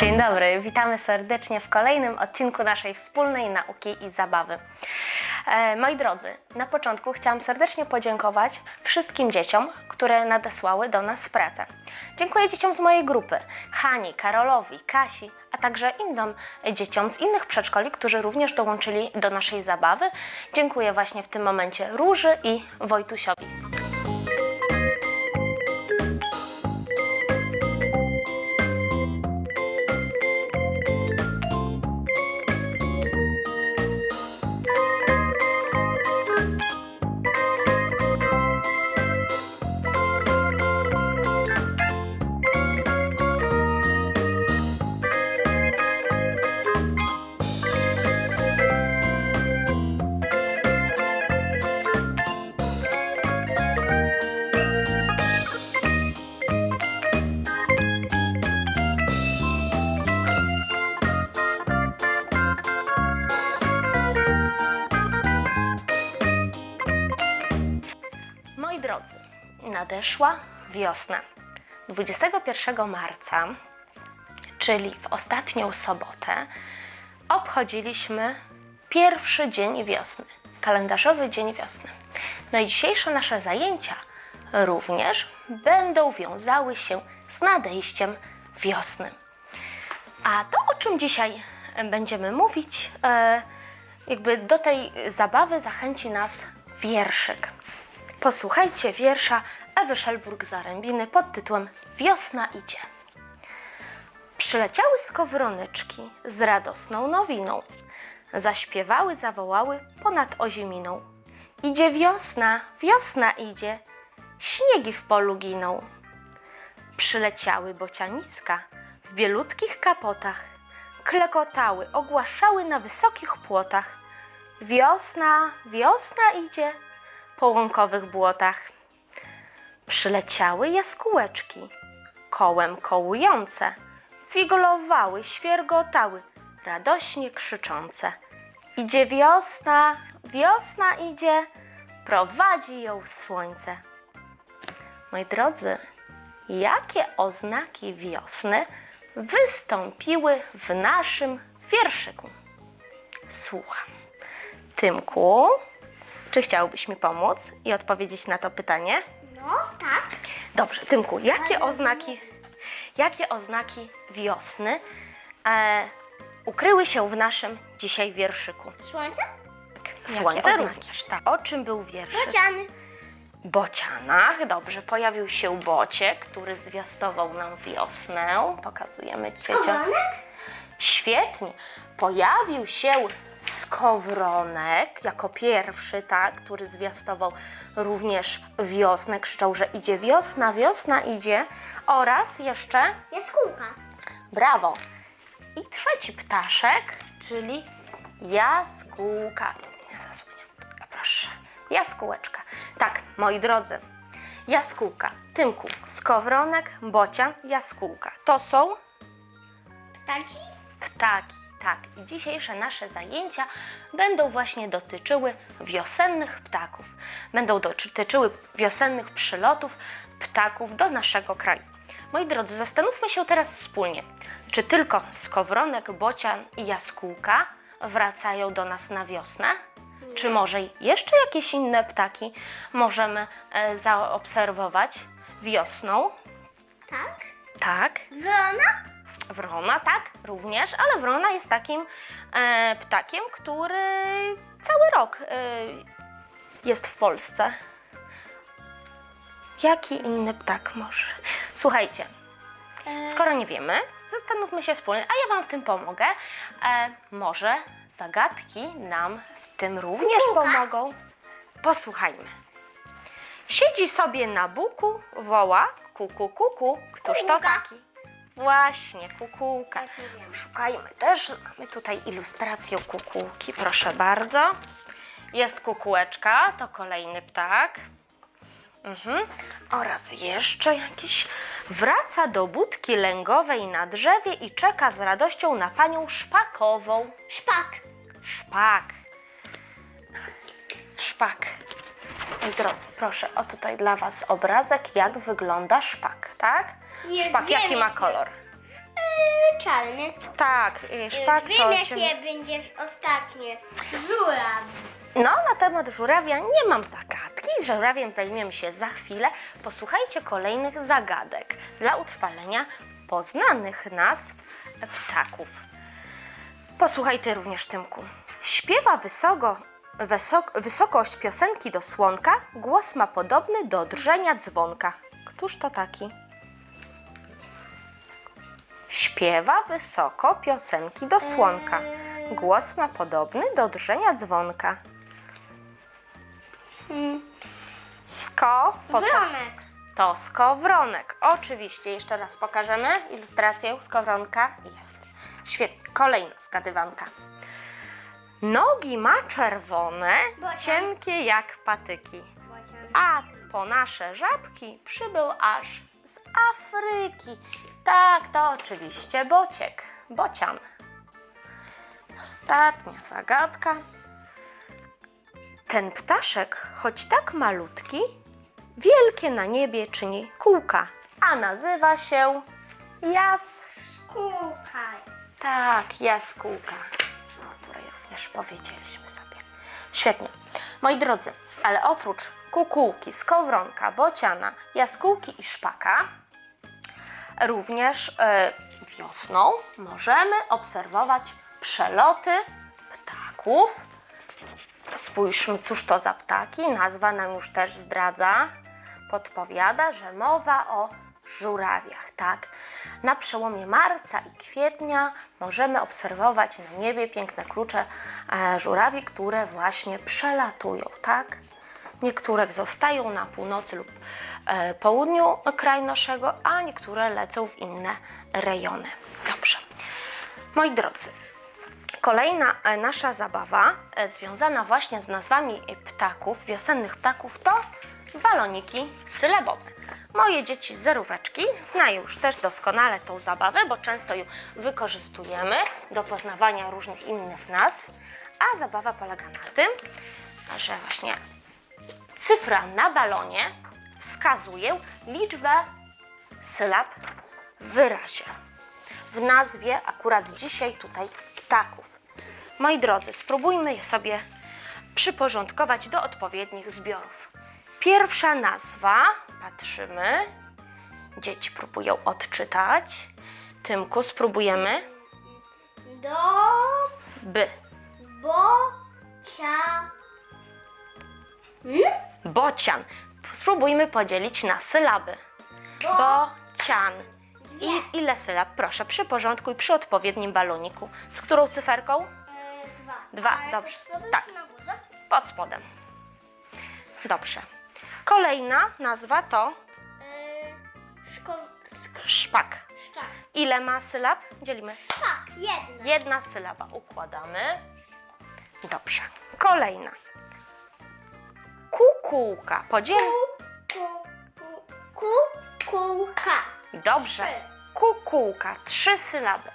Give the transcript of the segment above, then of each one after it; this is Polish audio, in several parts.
Dzień dobry, witamy serdecznie w kolejnym odcinku naszej wspólnej nauki i zabawy. E, moi drodzy, na początku chciałam serdecznie podziękować wszystkim dzieciom, które nadesłały do nas pracę. Dziękuję dzieciom z mojej grupy, Hani, Karolowi, Kasi, a także innym dzieciom z innych przedszkoli, którzy również dołączyli do naszej zabawy. Dziękuję właśnie w tym momencie Róży i Wojtusiowi. Nadeszła wiosna. 21 marca, czyli w ostatnią sobotę, obchodziliśmy pierwszy dzień wiosny, kalendarzowy dzień wiosny. No i dzisiejsze nasze zajęcia również będą wiązały się z nadejściem wiosny. A to, o czym dzisiaj będziemy mówić, e, jakby do tej zabawy zachęci nas wierszyk. Posłuchajcie wiersza Ewy Szelburg-Zarębiny pod tytułem Wiosna idzie. Przyleciały skowroneczki z radosną nowiną. Zaśpiewały, zawołały ponad oziminą. Idzie wiosna, wiosna idzie, śniegi w polu giną. Przyleciały bocianiska w bielutkich kapotach, klekotały, ogłaszały na wysokich płotach. Wiosna, wiosna idzie po łąkowych błotach. Przyleciały jaskółeczki, kołem kołujące, figlowały, świergotały, radośnie krzyczące. Idzie wiosna, wiosna idzie, prowadzi ją słońce. Moi drodzy, jakie oznaki wiosny wystąpiły w naszym wierszyku? Słucham. Tymku, czy chciałbyś mi pomóc i odpowiedzieć na to pytanie? No, tak. Dobrze, Tymku, jakie oznaki, jakie oznaki wiosny e, ukryły się w naszym dzisiaj wierszyku? Słońce? Słońce oznaki? również, tak. O czym był wierszyk? Bociany. bocianach. Dobrze, pojawił się bocie, który zwiastował nam wiosnę. Pokazujemy dzieciom. Skowronek? Świetnie. Pojawił się skowronek jako pierwszy, tak, który zwiastował również wiosnę. Krzyczał, że idzie wiosna, wiosna idzie. Oraz jeszcze, Jaskółka. brawo, i trzeci ptaszek, czyli jaskółka. Nie zasłonię, proszę. Jaskółeczka. Tak, moi drodzy, jaskółka. Tymku, skowronek, bocian, jaskółka. To są Ptaki? ptaki. Tak, i dzisiejsze nasze zajęcia będą właśnie dotyczyły wiosennych ptaków. Będą dotyczyły wiosennych przylotów ptaków do naszego kraju. Moi drodzy, zastanówmy się teraz wspólnie, czy tylko skowronek, bocian i jaskółka wracają do nas na wiosnę? Czy może jeszcze jakieś inne ptaki możemy e, zaobserwować wiosną? Tak. Tak. Wrona? Wrona, tak, również, ale wrona jest takim e, ptakiem, który cały rok e, jest w Polsce. Jaki inny ptak może? Słuchajcie, skoro nie wiemy, zastanówmy się wspólnie, a ja Wam w tym pomogę. E, może zagadki nam w tym również pomogą. Posłuchajmy. Siedzi sobie na buku, woła kuku, kuku. Któż to taki? Właśnie, kukułka. Tak. Szukajmy też. Mamy tutaj ilustrację kukułki, proszę bardzo. Jest kukułeczka, to kolejny ptak. Mhm. Oraz jeszcze jakiś. Wraca do budki lęgowej na drzewie i czeka z radością na panią szpakową. Szpak. Szpak. Szpak. Moi drodzy, proszę, o tutaj dla Was obrazek, jak wygląda szpak, tak? Nie szpak, wiem, jaki ma jaki. kolor? yy, czarny. Tak, y, szpak Wiem, to... jakie ciem- będziesz ostatnie. Żuraw. No, na temat żurawia nie mam zagadki. Żurawiem zajmiemy się za chwilę. Posłuchajcie kolejnych zagadek dla utrwalenia poznanych nazw ptaków. Posłuchaj ty również, Tymku. Śpiewa wysoko, wysok, wysokość piosenki do słonka, głos ma podobny do drżenia dzwonka. Któż to taki? Śpiewa wysoko piosenki do słonka. Głos ma podobny do drżenia dzwonka. Sko. pod- Wronek. To skowronek. Oczywiście, jeszcze raz pokażemy ilustrację skowronka. Jest. Świetnie. Kolejna zgadywanka. Nogi ma czerwone, Bocian. cienkie jak patyki. A po nasze żabki przybył aż z Afryki. Tak, to oczywiście bociek, bocian. Ostatnia zagadka. Ten ptaszek, choć tak malutki, wielkie na niebie czyni kółka, a nazywa się jas. Kukaj. Tak, jaskółka, powiedzieliśmy sobie. Świetnie. Moi drodzy, ale oprócz kukułki, skowronka, bociana, jaskółki i szpaka, również e, wiosną możemy obserwować przeloty ptaków. Spójrzmy, cóż to za ptaki. Nazwa nam już też zdradza, podpowiada, że mowa o żurawiach, tak? Na przełomie marca i kwietnia możemy obserwować na niebie piękne klucze e, żurawi, które właśnie przelatują, tak? Niektóre zostają na północy lub e, południu kraju naszego, a niektóre lecą w inne rejony. Dobrze. Moi drodzy, Kolejna e, nasza zabawa związana właśnie z nazwami ptaków, wiosennych ptaków, to baloniki sylabowe. Moje dzieci z zeróweczki znają już też doskonale tą zabawę, bo często ją wykorzystujemy do poznawania różnych innych nazw. A zabawa polega na tym, że właśnie cyfra na balonie wskazuje liczbę sylab w wyrazie w nazwie akurat dzisiaj tutaj ptaków. Moi drodzy, spróbujmy je sobie przyporządkować do odpowiednich zbiorów. Pierwsza nazwa, patrzymy, dzieci próbują odczytać. Tymku, spróbujemy. Do By. bocia. Hmm? Bocian. Spróbujmy podzielić na sylaby. Bocian. I ile sylab? Proszę, przyporządkuj przy odpowiednim baloniku. Z którą cyferką? E, dwa. Dwa, A dobrze. to spodem Tak. czy na górze? Pod spodem. Dobrze. Kolejna nazwa to szko... sk- szpak. tak. Ile ma sylab? Dzielimy. Tak, jedna. Jedna sylaba. Układamy. Dobrze. Kolejna. Kukułka. Podziel. Ku, ku, ku. Dobrze. Kukułka. Trzy sylaby.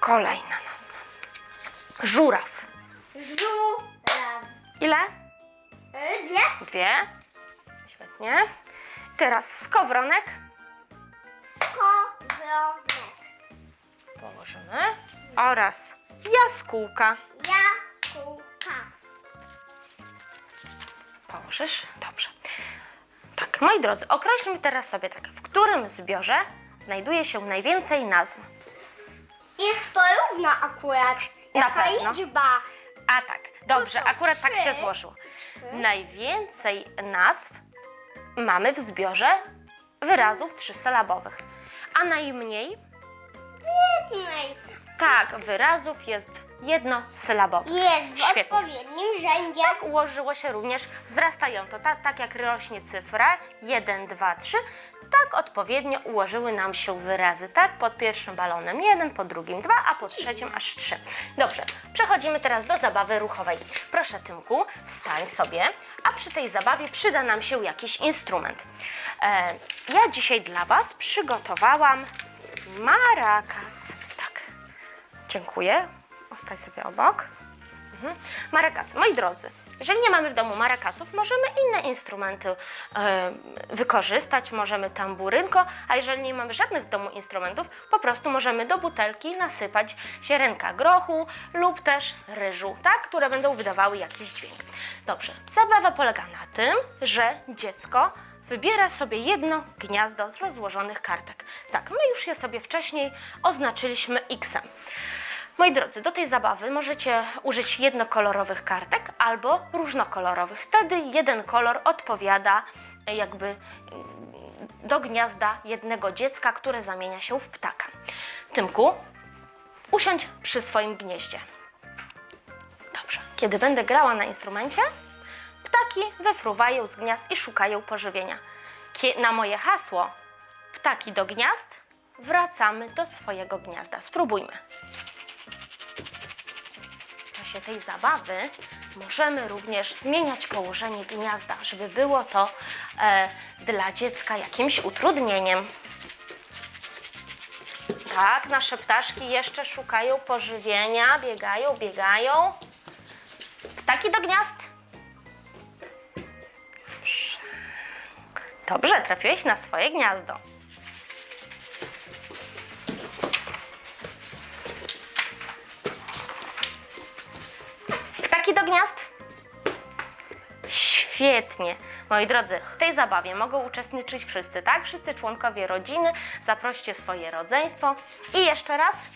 Kolejna nazwa. Żuraw. Żuraw. Ile? E, dwie. Dwie. Świetnie. Teraz skowronek. Skowronek. Położymy. Oraz jaskółka. Jaskółka. Położysz? Dobrze. Tak, moi drodzy, określmy teraz sobie tak, w którym zbiorze znajduje się najwięcej nazw. Jest porówna akurat. Na Jaka pewno. liczba? A tak, dobrze, akurat tak się złożyło. Najwięcej nazw mamy w zbiorze wyrazów trzysylabowych, a najmniej, Jednej. tak, wyrazów jest jednosylabowych. Jest w Świetnie. odpowiednim rzędzie. Tak ułożyło się również wzrastająco, tak, tak jak rośnie cyfra 1, 2, 3, tak odpowiednio ułożyły nam się wyrazy, tak, pod pierwszym balonem 1, po drugim 2, a po trzecim aż 3. Dobrze, przechodzimy teraz do zabawy ruchowej. Proszę Tymku, wstań sobie, a przy tej zabawie przyda nam się jakiś instrument. E, ja dzisiaj dla Was przygotowałam marakas. Tak, dziękuję. Ostań sobie obok. Mhm. Marakas, moi drodzy, Jeżeli nie mamy w domu marakasów, możemy inne instrumenty wykorzystać, możemy tamburynko, a jeżeli nie mamy żadnych w domu instrumentów, po prostu możemy do butelki nasypać ziarenka grochu lub też ryżu, tak, które będą wydawały jakiś dźwięk. Dobrze, zabawa polega na tym, że dziecko wybiera sobie jedno gniazdo z rozłożonych kartek. Tak, my już je sobie wcześniej oznaczyliśmy X-em. Moi drodzy, do tej zabawy możecie użyć jednokolorowych kartek albo różnokolorowych. Wtedy jeden kolor odpowiada e, jakby mm, do gniazda jednego dziecka, które zamienia się w ptaka. Tymku, usiądź przy swoim gnieździe. Dobrze. Kiedy będę grała na instrumencie, ptaki wyfruwają z gniazd i szukają pożywienia. Na moje hasło ptaki do gniazd wracamy do swojego gniazda. Spróbujmy. Tej zabawy możemy również zmieniać położenie gniazda, żeby było to e, dla dziecka jakimś utrudnieniem. Tak, nasze ptaszki jeszcze szukają pożywienia, biegają, biegają. Ptaki do gniazd. Dobrze, trafiłeś na swoje gniazdo. Świetnie. Moi drodzy, w tej zabawie mogą uczestniczyć wszyscy, tak? Wszyscy członkowie rodziny. Zaproście swoje rodzeństwo. I jeszcze raz.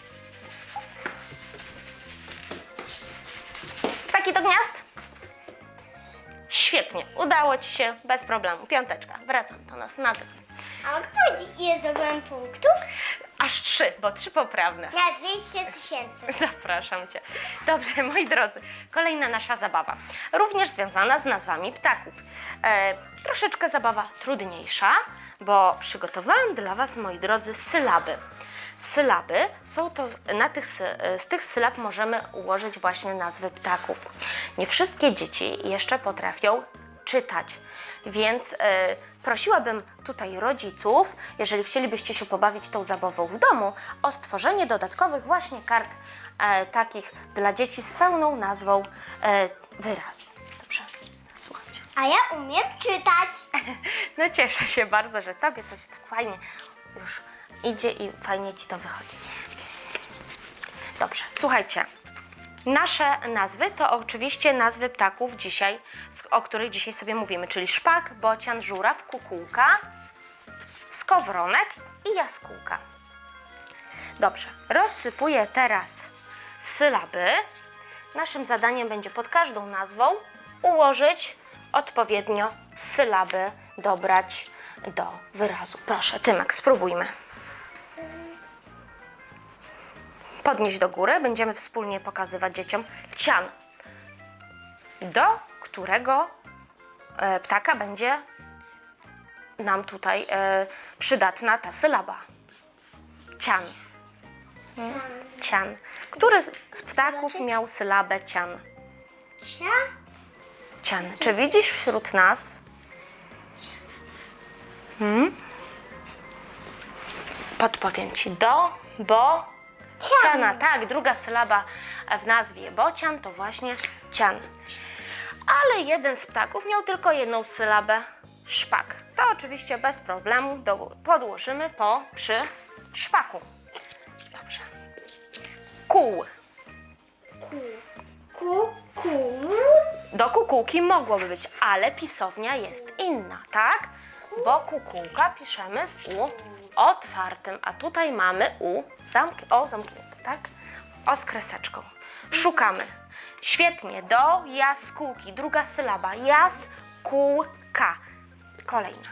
Ptaki do gniazd? Świetnie. Udało Ci się bez problemu. Piąteczka. Wracam do nas na dół. A mogę powiedzieć, ile zdobyłem punktów? Aż trzy, bo trzy poprawne. Na 200 tysięcy. Zapraszam Cię. Dobrze, moi drodzy, kolejna nasza zabawa. Również związana z nazwami ptaków. E, troszeczkę zabawa trudniejsza, bo przygotowałam dla Was, moi drodzy, sylaby. Sylaby są to, na tych, sy- z tych sylab możemy ułożyć właśnie nazwy ptaków. Nie wszystkie dzieci jeszcze potrafią czytać. Więc e, prosiłabym tutaj rodziców, jeżeli chcielibyście się pobawić tą zabawą w domu, o stworzenie dodatkowych właśnie kart e, takich dla dzieci z pełną nazwą e, wyrazu. Dobrze, słuchajcie. A ja umiem czytać. No cieszę się bardzo, że tobie to się tak fajnie już idzie i fajnie ci to wychodzi. Dobrze, słuchajcie. Nasze nazwy to oczywiście nazwy ptaków dzisiaj, o których dzisiaj sobie mówimy, czyli szpak, bocian, żuraw, kukułka, skowronek i jaskółka. Dobrze, rozsypuję teraz sylaby. Naszym zadaniem będzie pod każdą nazwą ułożyć odpowiednio sylaby, dobrać do wyrazu. Proszę, Tymek, spróbujmy. Podnieść do góry, będziemy wspólnie pokazywać dzieciom cian, do którego e, ptaka będzie nam tutaj e, przydatna ta sylaba. Cian. Cian. Który z ptaków miał sylabę cian? Cia? Cian. Czy widzisz wśród nazw? Hmm? Podpowiem ci. Do, bo, ciana. Tak, druga sylaba w nazwie bocian to właśnie cian. Ale jeden z ptaków miał tylko jedną sylabę szpak. To oczywiście bez problemu do, podłożymy po przy szpaku. Dobrze. Kół. Ku, ku. Do kukułki mogłoby być, ale pisownia jest inna, tak? Bo kukułka piszemy z U otwartym, a tutaj mamy U zamk o zamknięte, tak? O z kreseczką. Szukamy. Świetnie. Do jaskółki. Druga sylaba. Jaskółka. Kolejna.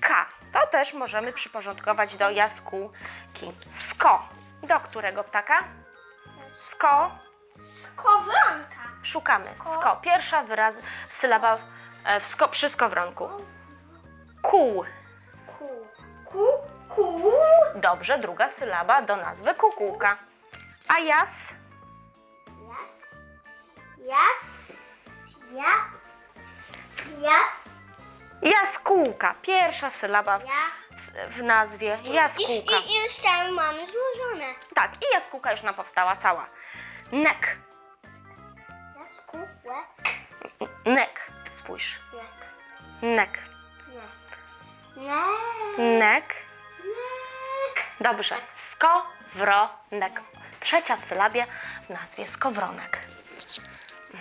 K. To też możemy przyporządkować do jaskółki. Sko. Do którego ptaka? Sko. Kowronka. Szukamy. Sko. Pierwsza wyraz, sylaba w- e, w sko, przy skowronku. Kół. Ku, ku, ku. Dobrze, druga sylaba do nazwy kukułka. A jas? Jas. Jas. Ja. Jas. Jaskółka. Pierwsza sylaba w, w- nazwie jaskółka. I, i, i jeszcze mamy złożone. Tak, i jaskółka już nam powstała cała. Nek. Jaskółek. nek. Spójrz. Nie. Nek. Nek. Dobrze. Skowronek. Trzecia sylabia w nazwie skowronek.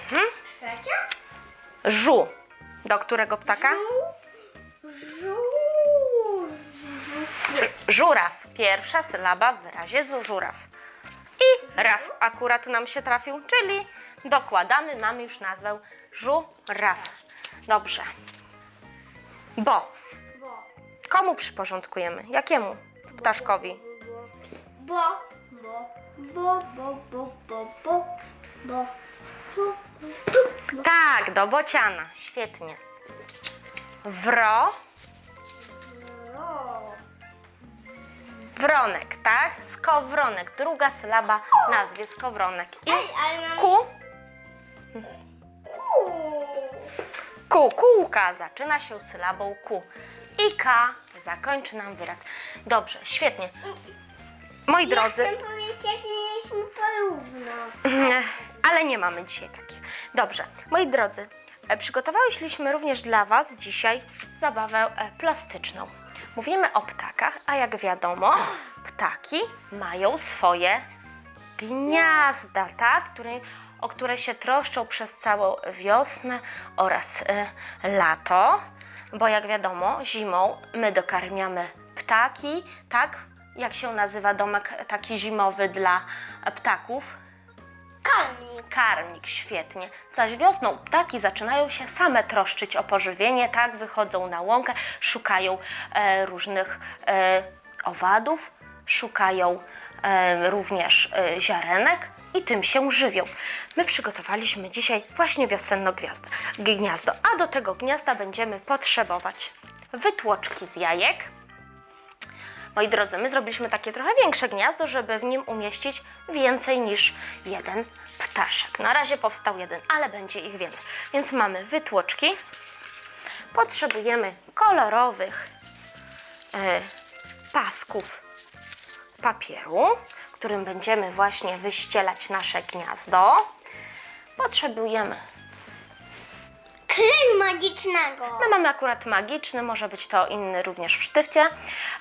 Trzecia? Żu. Do którego ptaka? Żu. Żuraw. Pierwsza sylaba w wyrazie żuraw. I raf akurat nam się trafił, czyli dokładamy, mamy już nazwę żuraw. Dobrze. Bo. Komu przyporządkujemy? Jakiemu ptaszkowi? Bo. Bo. Bo. Bo. Bo. Bo. Bo. Bo. Bo. Bo. Tak, do bociana. Świetnie. Wro. Ro. Wronek, tak? Skowronek. Druga sylaba w nazwie skowronek. I Ej, ale mam... ku. Ku. Ku, kółka zaczyna się sylabą ku. I K zakończy nam wyraz. Dobrze, świetnie. Moi drodzy, Ja chcę powiedzieć, jak mieliśmy porówno. ale nie mamy dzisiaj takich. Dobrze, moi drodzy, e, przygotowałyśmy również dla Was dzisiaj zabawę e, plastyczną. Mówimy o ptakach, a jak wiadomo, ptaki mają swoje gniazda, tak? Które, o które się troszczą przez całą wiosnę oraz e, lato, bo jak wiadomo, zimą my dokarmiamy ptaki, tak? Jak się nazywa domek taki zimowy dla ptaków? Kamik. Karmnik, świetnie. Zaś wiosną ptaki zaczynają się same troszczyć o pożywienie, tak? Wychodzą na łąkę, szukają e, różnych e, owadów, szukają e, również e, ziarenek i tym się żywią. My przygotowaliśmy dzisiaj właśnie wiosenne gwiazdo, gniazdo, a do tego gniazda będziemy potrzebować wytłoczki z jajek, Moi drodzy, my zrobiliśmy takie trochę większe gniazdo, żeby w nim umieścić więcej niż jeden ptaszek. Na razie powstał jeden, ale będzie ich więcej. Więc mamy wytłoczki. Potrzebujemy kolorowych e, pasków papieru, którym będziemy właśnie wyścielać nasze gniazdo. Potrzebujemy Klej magicznego. My mamy akurat magiczny, może być to inny również w sztywcie,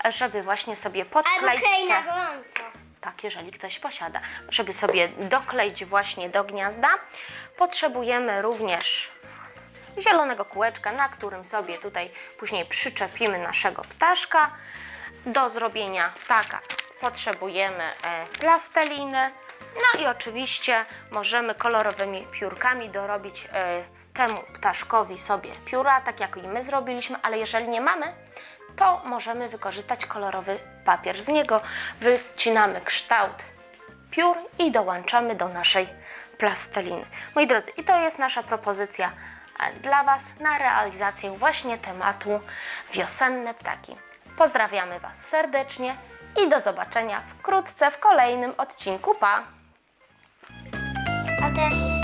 żeby właśnie sobie Albo podkleić klej na gorąco. tak, jeżeli ktoś posiada, żeby sobie dokleić właśnie do gniazda. Potrzebujemy również zielonego kółeczka, na którym sobie tutaj później przyczepimy naszego ptaszka. Do zrobienia ptaka potrzebujemy e, plasteliny. No i oczywiście możemy kolorowymi piórkami dorobić e, temu ptaszkowi sobie pióra, tak jak i my zrobiliśmy, ale jeżeli nie mamy, to możemy wykorzystać kolorowy papier. Z niego wycinamy kształt piór i dołączamy do naszej plasteliny. Moi drodzy, i to jest nasza propozycja e, dla Was na realizację właśnie tematu wiosenne ptaki. Pozdrawiamy Was serdecznie i do zobaczenia wkrótce w kolejnym odcinku. Pa! Teraz